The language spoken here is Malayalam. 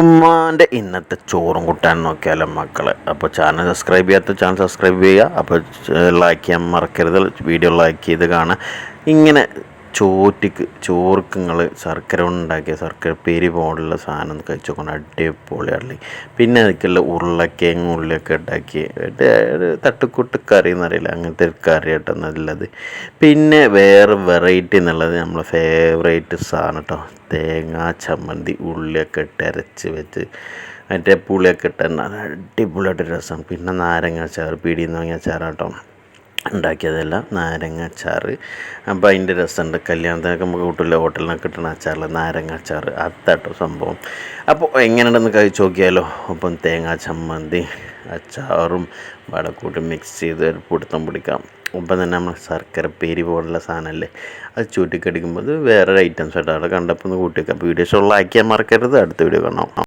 ഉമ്മാന്റെ ഇന്നത്തെ ചോറും കൂട്ടാൻ നോക്കിയാലോ മക്കളെ? അപ്പോൾ ചാനൽ സബ്സ്ക്രൈബ് ചെയ്യാത്ത ചാനൽ സബ്സ്ക്രൈബ് ചെയ്യുക. അപ്പോൾ ലൈക്ക് ചെയ്യാൻ മറക്കരുത്. വീഡിയോ ലൈക്ക് ചെയ്ത് കാണുക. ഇങ്ങനെ ചോറ്റിക്ക് ചോർക്ക് നിങ്ങൾ ശർക്കര കൊണ്ട് ഉണ്ടാക്കിയ ശർക്കര പേരി പോലുള്ള സാധനം കഴിച്ചു നോക്കണം അടിപൊളിയാണല്ലേ പിന്നെ അതിലേക്കുള്ള ഉരുളക്കിഴങ്ങ് ഉള്ളിയൊക്കെ ഉണ്ടാക്കി തട്ടുക്കൂട്ട് കറി എന്നറിയില്ല. അങ്ങനത്തെ ഒരു കറി കേട്ടോ നല്ലത്. പിന്നെ വേറെ വെറൈറ്റി എന്നുള്ളത് നമ്മളെ ഫേവറേറ്റ് സാധനം കേട്ടോ തേങ്ങാ ചമ്മന്തി ഉള്ളിയൊക്കെ ഇട്ട് അരച്ച് വെച്ച് മറ്റേ പുളിയൊക്കെ ഇട്ട് അടിപൊളിയായിട്ടൊരു അടിപൊളിയായിട്ട് രസം. പിന്നെ നാരങ്ങ അച്ചാർ പിടിയിൽ നിന്ന് വാങ്ങിയ ഉണ്ടാക്കിയതല്ല നാരങ്ങ അച്ചാറ് അപ്പോൾ അതിന്റെ രസമുണ്ട്. കല്യാണത്തിനൊക്കെ നമുക്ക് കൂട്ടില്ല ഹോട്ടലിൽ നിന്നൊക്കെ കിട്ടുന്ന അച്ചാറിൽ നാരങ്ങ അച്ചാറ് അതാട്ടോ സംഭവം. അപ്പോൾ എങ്ങനെയുണ്ടെന്ന് കഴിച്ച് നോക്കിയാലോ? അപ്പം തേങ്ങാ ചമ്മന്തി അച്ചാറും വടക്കൂട്ടി മിക്സ് ചെയ്ത് ഒരു പിടുത്തം പിടിക്കാം. ഒപ്പം തന്നെ നമ്മൾ ശർക്കര പേരി പോലുള്ള സാധനമല്ലേ? അത് ചൂട്ടിക്കടിക്കുമ്പോൾ അത് വേറൊരു ഐറ്റംസ് ആയിട്ട് അവിടെ കണ്ടപ്പോൾ ഒന്ന് കൂട്ടിയൊക്കെ വീഡിയോസ് ഉള്ള ആക്കിയാൽ മറക്കരുത്. അടുത്ത വീഡിയോ കാണാം.